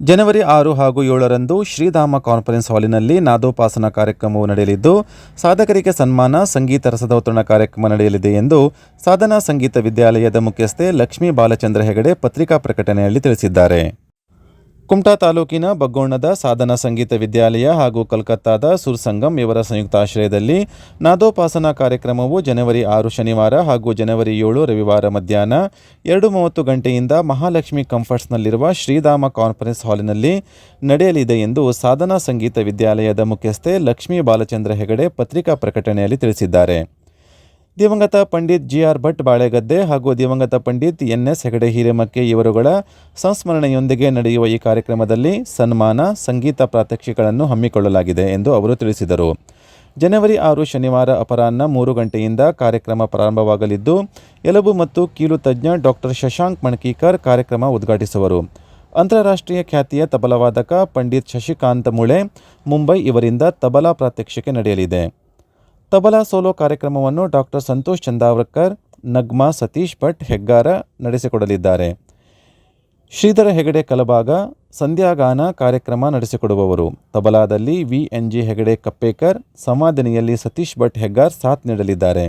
ಜನವರಿ ಆರು ಹಾಗೂ ಏಳರಂದು ಶ್ರೀಧಾಮ ಕಾನ್ಫರೆನ್ಸ್ ಹಾಲಿನಲ್ಲಿ ನಾದೋಪಾಸನ ಕಾರ್ಯಕ್ರಮವು ನಡೆಯಲಿದ್ದು, ಸಾಧಕರಿಗೆ ಸನ್ಮಾನ, ಸಂಗೀತ ರಸದೌತರಣ ಕಾರ್ಯಕ್ರಮ ನಡೆಯಲಿದೆ ಎಂದು ಸಾಧನಾ ಸಂಗೀತ ವಿದ್ಯಾಲಯದ ಮುಖ್ಯಸ್ಥೆ ಲಕ್ಷ್ಮೀ ಬಾಲಚಂದ್ರ ಹೆಗಡೆ ಪತ್ರಿಕಾ ಪ್ರಕಟಣೆಯಲ್ಲಿ ತಿಳಿಸಿದ್ದಾರೆ. ಕುಮಟಾ ತಾಲೂಕಿನ ಬಗ್ಗೋಣದ ಸಾಧನ ಸಂಗೀತ ವಿದ್ಯಾಲಯ ಹಾಗೂ ಕಲ್ಕತ್ತಾದ ಸುರ್ಸಂಗಮ್ ಇವರ ಸಂಯುಕ್ತಾಶ್ರಯದಲ್ಲಿ ನಾದೋಪಾಸನಾ ಕಾರ್ಯಕ್ರಮವು ಜನವರಿ ಆರು ಶನಿವಾರ ಹಾಗೂ ಜನವರಿ ಏಳು ರವಿವಾರ ಮಧ್ಯಾಹ್ನ ಎರಡು ಮೂವತ್ತು ಗಂಟೆಯಿಂದ ಮಹಾಲಕ್ಷ್ಮಿ ಕಂಫರ್ಟ್ಸ್ನಲ್ಲಿರುವ ಶ್ರೀಧಾಮ ಕಾನ್ಫರೆನ್ಸ್ ಹಾಲಿನಲ್ಲಿ ನಡೆಯಲಿದೆ ಎಂದು ಸಾಧನಾ ಸಂಗೀತ ವಿದ್ಯಾಲಯದ ಮುಖ್ಯಸ್ಥೆ ಲಕ್ಷ್ಮೀ ಬಾಲಚಂದ್ರ ಹೆಗಡೆ ಪತ್ರಿಕಾ ಪ್ರಕಟಣೆಯಲ್ಲಿ ತಿಳಿಸಿದ್ದಾರೆ. ದಿವಂಗತ ಪಂಡಿತ್ ಜಿ ಆರ್ ಭಟ್ ಬಾಳೆಗದ್ದೆ ಹಾಗೂ ದಿವಂಗತ ಪಂಡಿತ್ ಎನ್ ಎಸ್ ಹೆಗಡೆ ಹಿರೇಮಕ್ಕೆ ಇವರುಗಳ ಸಂಸ್ಮರಣೆಯೊಂದಿಗೆ ನಡೆಯುವ ಈ ಕಾರ್ಯಕ್ರಮದಲ್ಲಿ ಸನ್ಮಾನ, ಸಂಗೀತ ಪ್ರಾತ್ಯಕ್ಷಿಗಳನ್ನು ಹಮ್ಮಿಕೊಳ್ಳಲಾಗಿದೆ ಎಂದು ಅವರು ತಿಳಿಸಿದರು. ಜನವರಿ ಆರು ಶನಿವಾರ ಅಪರಾಹ್ನ ಮೂರು ಗಂಟೆಯಿಂದ ಕಾರ್ಯಕ್ರಮ ಪ್ರಾರಂಭವಾಗಲಿದ್ದು, ಎಲುಬು ಮತ್ತು ಕೀಲು ತಜ್ಞ ಡಾಕ್ಟರ್ ಶಶಾಂಕ್ ಮಣಕೀಕರ್ ಕಾರ್ಯಕ್ರಮ ಉದ್ಘಾಟಿಸುವರು. ಅಂತಾರಾಷ್ಟ್ರೀಯ ಖ್ಯಾತಿಯ ತಬಲವಾದಕ ಪಂಡಿತ್ ಶಶಿಕಾಂತ್ ಮುಳೆ, ಮುಂಬೈ ಇವರಿಂದ ತಬಲಾ ಪ್ರಾತ್ಯಕ್ಷಿಕೆ ನಡೆಯಲಿದೆ. ತಬಲಾ ಸೋಲೋ ಕಾರ್ಯಕ್ರಮವನ್ನು ಡಾಕ್ಟರ್ ಸಂತೋಷ್ ಚಂದಾವರ್ಕರ್, ನಗ್ಮಾ ಸತೀಶ್ ಭಟ್ ಹೆಗ್ಗಾರ ನಡೆಸಿಕೊಡಲಿದ್ದಾರೆ. ಶ್ರೀಧರ ಹೆಗಡೆ ಕಲಬಾಗ ಸಂಧ್ಯಾಗಾನ ಕಾರ್ಯಕ್ರಮ ನಡೆಸಿಕೊಡುವವರು. ತಬಲಾದಲ್ಲಿ V N G Hegde Kappekar, ಸಮಾಧಿನಿಯಲ್ಲಿ Satish Bhat Heggar ಸಾಥ್ ನೀಡಲಿದ್ದಾರೆ.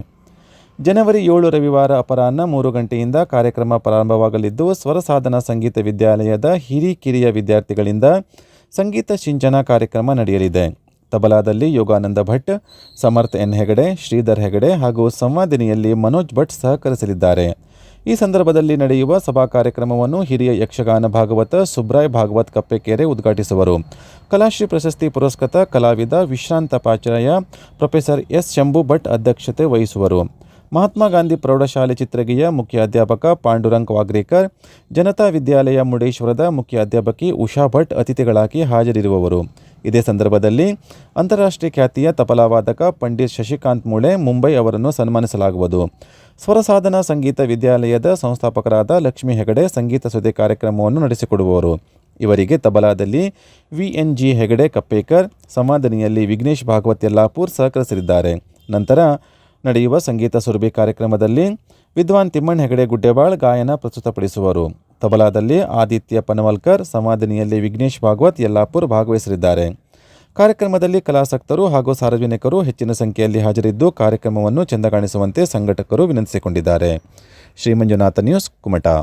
ಜನವರಿ ಏಳು ರವಿವಾರ ಅಪರಾಹ್ನ ಮೂರು ಗಂಟೆಯಿಂದ ಕಾರ್ಯಕ್ರಮ ಪ್ರಾರಂಭವಾಗಲಿದ್ದು, ಸ್ವರ ಸಾಧನಾ ಸಂಗೀತ ವಿದ್ಯಾಲಯದ ಹಿರಿಕಿರಿಯ ವಿದ್ಯಾರ್ಥಿಗಳಿಂದ ಸಂಗೀತ ಸಿಂಚನ ಕಾರ್ಯಕ್ರಮ ನಡೆಯಲಿದೆ. ತಬಲಾದಲ್ಲಿ ಯೋಗಾನಂದ ಭಟ್, ಸಮರ್ಥ್ ಎನ್ ಹೆಗಡೆ, ಶ್ರೀಧರ್ ಹೆಗಡೆ ಹಾಗೂ ಸಂವಾದಿನಿಯಲ್ಲಿ ಮನೋಜ್ ಭಟ್ ಸಹಕರಿಸಲಿದ್ದಾರೆ. ಈ ಸಂದರ್ಭದಲ್ಲಿ ನಡೆಯುವ ಸಭಾ ಕಾರ್ಯಕ್ರಮವನ್ನು ಹಿರಿಯ ಯಕ್ಷಗಾನ ಭಾಗವತ ಸುಬ್ರಾಯ್ ಭಾಗವತ್ ಕಪ್ಪೆಕೆರೆ ಉದ್ಘಾಟಿಸುವರು. ಕಲಾಶ್ರೀ ಪ್ರಶಸ್ತಿ ಪುರಸ್ಕೃತ ಕಲಾವಿದ ವಿಶ್ರಾಂತ ಪಾಚಾರ್ಯ ಪ್ರೊಫೆಸರ್ ಎಸ್ ಶಂಭು ಭಟ್ ಅಧ್ಯಕ್ಷತೆ ವಹಿಸುವರು. ಮಹಾತ್ಮ ಗಾಂಧಿ ಪ್ರೌಢಶಾಲೆ ಚಿತ್ರಗಿಯ ಮುಖ್ಯ ಅಧ್ಯಾಪಕ ಪಾಂಡುರಂಗ್ ವಾಗ್ರೇಕರ್, ಜನತಾ ವಿದ್ಯಾಲಯ ಮುಡೇಶ್ವರದ ಮುಖ್ಯ ಅಧ್ಯಾಪಕಿ ಉಷಾ ಭಟ್ ಅತಿಥಿಗಳಾಗಿ ಹಾಜರಿರುವವರು. ಇದೇ ಸಂದರ್ಭದಲ್ಲಿ ಅಂತಾರಾಷ್ಟ್ರೀಯ ಖ್ಯಾತಿಯ ತಬಲಾವಾದಕ ಪಂಡಿತ್ ಶಶಿಕಾಂತ್ ಮೂಳೆ ಮುಂಬೈ ಅವರನ್ನು ಸನ್ಮಾನಿಸಲಾಗುವುದು. ಸ್ವರ ಸಾಧನಾ ಸಂಗೀತ ವಿದ್ಯಾಲಯದ ಸಂಸ್ಥಾಪಕರಾದ ಲಕ್ಷ್ಮೀ ಹೆಗಡೆ ಸಂಗೀತ ಸುದ್ದಿ ಕಾರ್ಯಕ್ರಮವನ್ನು ನಡೆಸಿಕೊಡುವವರು. ಇವರಿಗೆ ತಬಲಾದಲ್ಲಿ V N G Hegde Kappekar, ಸಮಾಧನಿಯಲ್ಲಿ Vighnesh Bhagwat Yellapur ಸಹಕರಿಸಲಿದ್ದಾರೆ. ನಂತರ ನಡೆಯುವ ಸಂಗೀತ ಸುರಭಿ ಕಾರ್ಯಕ್ರಮದಲ್ಲಿ ವಿದ್ವಾನ್ ತಿಮ್ಮಣ್ಣ ಹೆಗಡೆ ಗುಡ್ಡೆಬಾಳ್ ಗಾಯನ ಪ್ರಸ್ತುತಪಡಿಸುವರು. ತಬಲಾದಲ್ಲಿ ಆದಿತ್ಯ ಪನವಲ್ಕರ್, ಸಮಾಧಿನಿಯಲ್ಲಿ ವಿಘ್ನೇಶ್ ಭಾಗವತ್, ಯಲ್ಲಾಪುರ್ ಭಾಗವಹಿಸಲಿದ್ದಾರೆ. ಕಾರ್ಯಕ್ರಮದಲ್ಲಿ ಕಲಾಸಕ್ತರು ಹಾಗೂ ಸಾರ್ವಜನಿಕರು ಹೆಚ್ಚಿನ ಸಂಖ್ಯೆಯಲ್ಲಿ ಹಾಜರಿದ್ದು ಕಾರ್ಯಕ್ರಮವನ್ನು ಚೆಂದ ಕಾಣಿಸುವಂತೆ ಸಂಘಟಕರು ವಿನಂತಿಸಿಕೊಂಡಿದ್ದಾರೆ. ಶ್ರೀ ಮಂಜುನಾಥ ನ್ಯೂಸ್, ಕುಮಟಾ.